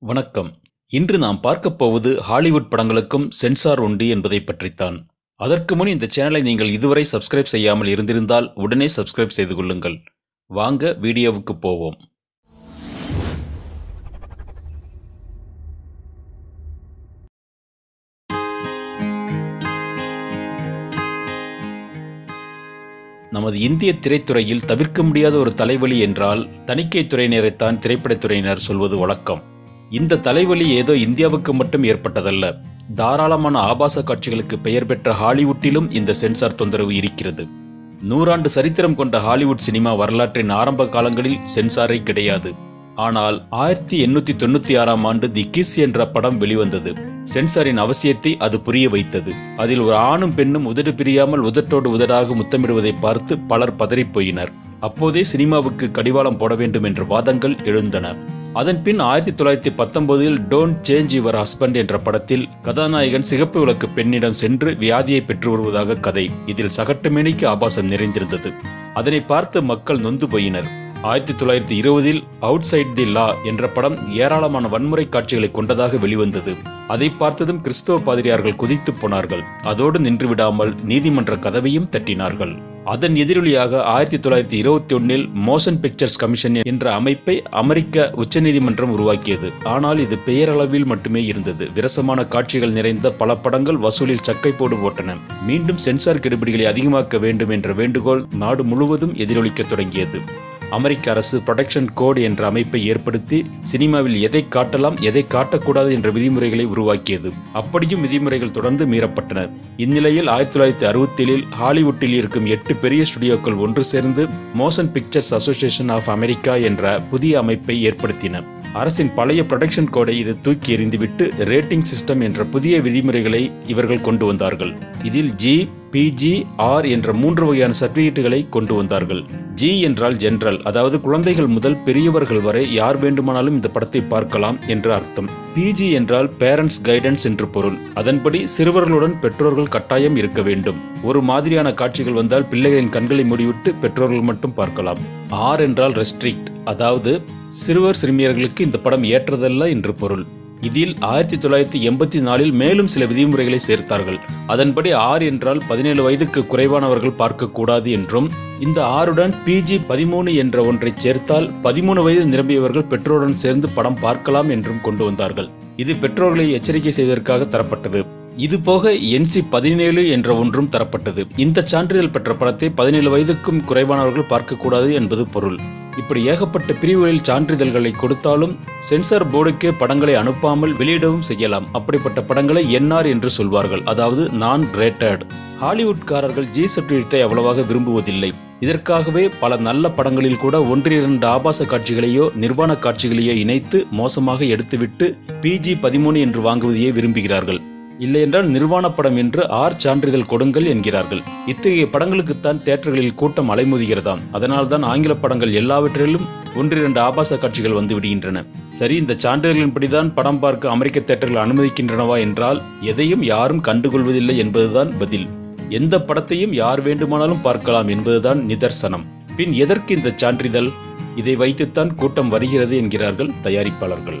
வணக்கம். இன்று நாம் பார்க்கப் போவது ஹாலிவுட் படங்களுக்கும் சென்சார் உண்டு என்பதை பற்றித்தான். அதற்கு முன் இந்த சேனலை நீங்கள் இதுவரை சப்ஸ்கிரைப் செய்யாமல் இருந்திருந்தால் உடனே சப்ஸ்கிரைப் செய்து கொள்ளுங்கள். வாங்க வீடியோவுக்கு போவோம். நமது இந்திய திரைத்துறையில் தவிர்க்க முடியாத ஒரு தலைவலி என்றால் தணிக்கை துறையினரைத்தான் திரைப்படத்துறையினர் சொல்வது வழக்கம். இந்த தலைவலி ஏதோ இந்தியாவுக்கு மட்டும் ஏற்பட்டதல்ல. தாராளமான ஆபாச காட்சிகளுக்கு பெயர் பெற்ற ஹாலிவுட்டிலும் இந்த சென்சார் தொந்தரவு இருக்கிறது. நூறாண்டு சரித்திரம் கொண்ட ஹாலிவுட் சினிமா வரலாற்றின் ஆரம்ப காலங்களில் சென்சாரே கிடையாது. ஆனால் ஆயிரத்தி எண்ணூத்தி தொண்ணூத்தி ஆறாம் ஆண்டு தி கிஸ் என்ற படம் வெளிவந்தது. சென்சாரின் அவசியத்தை அது புரிய வைத்தது. அதில் ஒரு ஆணும் பெண்ணும் உதடு பிரியாமல் உதட்டோடு உதடாக முத்தமிடுவதை பார்த்து பலர் பதறிப் போயினர். அப்போதே சினிமாவுக்கு கடிவாளம் போட வேண்டும் என்ற வாதங்கள் எழுந்தன. அதன் பின் ஆயிரத்தி தொள்ளாயிரத்தி பத்தொன்பதில் டோன்ட் சேஞ்ச் யுவர் ஹஸ்பண்ட் என்ற படத்தில் கதாநாயகன் சிகப்பு விளக்கு பெண்ணிடம் சென்று வியாதியை பெற்று வருவதாக கதை. இதில் சகட்டுமேனிக்கு ஆபாசம் நிறைந்திருந்தது. அதனை பார்த்து மக்கள் நொந்து போயினர். ஆயிரத்தி தொள்ளாயிரத்தி இருபதில் அவுட் சைட் தி லா என்ற படம் ஏராளமான வன்முறை காட்சிகளை கொண்டதாக வெளிவந்தது. அதை பார்த்ததும் கிறிஸ்தவ பாதிரியார்கள் குதித்து போனார்கள். அதோடு நின்றுவிடாமல் நீதிமன்ற கதவையும் தட்டினார்கள். அதன் எதிரொலியாக ஆயிரத்தி தொள்ளாயிரத்தி இருபத்தி ஒன்னில் மோஷன் பிக்சர்ஸ் கமிஷன் என்ற அமைப்பை அமெரிக்க உச்சநீதிமன்றம் உருவாக்கியது. ஆனால் இது பெயரளவில் மட்டுமே இருந்தது. விரசமான காட்சிகள் நிறைந்த பல படங்கள் வசூலில் சக்கை போடு போட்டன மீண்டும் சென்சார் கெடுபிடிகளை அதிகமாக்க வேண்டும் என்ற வேண்டுகோள் நாடு முழுவதும் எதிரொலிக்க தொடங்கியது. அமெரிக்க அரசு ப்ரொடக்ஷன் கோடு என்ற அமைப்பை ஏற்படுத்தி சினிமாவில் எதை காட்டலாம் எதை காட்டக்கூடாது என்ற விதிமுறைகளை உருவாக்கியது. அப்படியும் விதிமுறைகள் தொடர்ந்து மீறப்பட்டன. இந்நிலையில் ஆயிரத்தி தொள்ளாயிரத்தி அறுபத்தேழில் ஹாலிவுட்டில் இருக்கும் எட்டு பெரிய ஸ்டுடியோக்கள் ஒன்று சேர்ந்து motion pictures association of America என்ற புதிய அமைப்பை ஏற்படுத்தின. அரசின் பழைய ப்ரொடக்ஷன் கோடை இது தூக்கி எறிந்துவிட்டு ரேட்டிங் சிஸ்டம் என்ற புதிய விதிமுறைகளை இவர்கள் கொண்டு வந்தார்கள். இதில் ஜி பிஜி ஆர் என்ற மூன்று வகையான சர்டிஃபிகேட்டுகளை கொண்டு வந்தார்கள். ஜி என்றால் ஜென்ரல் அதாவது குழந்தைகள் முதல் பெரியவர்கள் வரை யார் வேண்டுமானாலும் இந்த படத்தை பார்க்கலாம் என்று அர்த்தம். பிஜி என்றால் பேரண்ட்ஸ் கைடன்ஸ் என்று பொருள். அதன்படி சிறுவர்களுடன் பெற்றோர்கள் கட்டாயம் இருக்க வேண்டும். ஒரு மாதிரியான காட்சிகள் வந்தால் பிள்ளைகளின் கண்களை மூடிவிட்டு பெற்றோர்கள் மட்டும் பார்க்கலாம். ஆர் என்றால் ரெஸ்ட்ரிக்ட் அதாவது சிறுவர் சிறுமியர்களுக்கு இந்த படம் ஏற்றதல்ல என்று பொருள். இதில் ஆயிரத்தி தொள்ளாயிரத்தி எண்பத்தி நாலில் மேலும் சில விதிமுறைகளை சேர்த்தார்கள். அதன்படி ஆறு என்றால் பதினேழு வயதுக்கு குறைவானவர்கள் பார்க்கக்கூடாது என்றும் இந்த ஆறுடன் பிஜி பதிமூணு என்ற ஒன்றை சேர்த்தால் பதிமூணு வயது நிரம்பியவர்கள் பெற்றோருடன் சேர்ந்து படம் பார்க்கலாம் என்றும் கொண்டு வந்தார்கள். இது பெற்றோர்களை எச்சரிக்கை செய்வதற்காக தரப்பட்டது. இது போக என்சி பதினேழு என்ற ஒன்றும் தரப்பட்டது. இந்த சான்றிதழ் பெற்ற படத்தை பதினேழு வயதுக்கும் குறைவானவர்கள் பார்க்கக்கூடாது என்பது பொருள். இப்படி ஏகப்பட்ட பிரிவுகளில் சான்றிதழ்களை கொடுத்தாலும் சென்சார் போர்டுக்கே படங்களை அனுப்பாமல் வெளியிடவும் செய்யலாம். அப்படிப்பட்ட படங்களை என்ஆர் என்று சொல்வார்கள். அதாவது நான் ரேட்டட் ஹாலிவுட்காரர்கள் ஜி சர்டிஃபிகேட்டை அவ்வளவாக விரும்புவதில்லை. இதற்காகவே பல நல்ல படங்களில் கூட ஒன்றிரண்டு ஆபாச காட்சிகளையோ நிர்வாண காட்சிகளையோ இணைத்து மோசமாக எடுத்துவிட்டு பிஜி பதிமூணு என்று வாங்குவதையே விரும்புகிறார்கள். இல்லையென்றால் நிர்வாண படம் என்று ஆர். சான்றிதழ் கொடுங்கள் என்கிறார்கள். இத்தகைய படங்களுக்குத்தான் தேட்டர்களில் கூட்டம் அலைமோதுகிறதாம். அதனால்தான் ஆங்கில படங்கள் எல்லாவற்றிலும் ஒன்றிரண்டு ஆபாச காட்சிகள் வந்து விடுகின்றன. சரி இந்த சான்றிதழின்படிதான் படம் பார்க்க அமெரிக்க தேட்டர்கள் அனுமதிக்கின்றனவா என்றால் எதையும் யாரும் கண்டுகொள்வதில்லை என்பதுதான் பதில். எந்த படத்தையும் யார் வேண்டுமானாலும் பார்க்கலாம் என்பதுதான் நிதர்சனம். பின் எதற்கு இந்த சான்றிதழ்? இதை வைத்துத்தான் கூட்டம் வருகிறது என்கிறார்கள் தயாரிப்பாளர்கள்.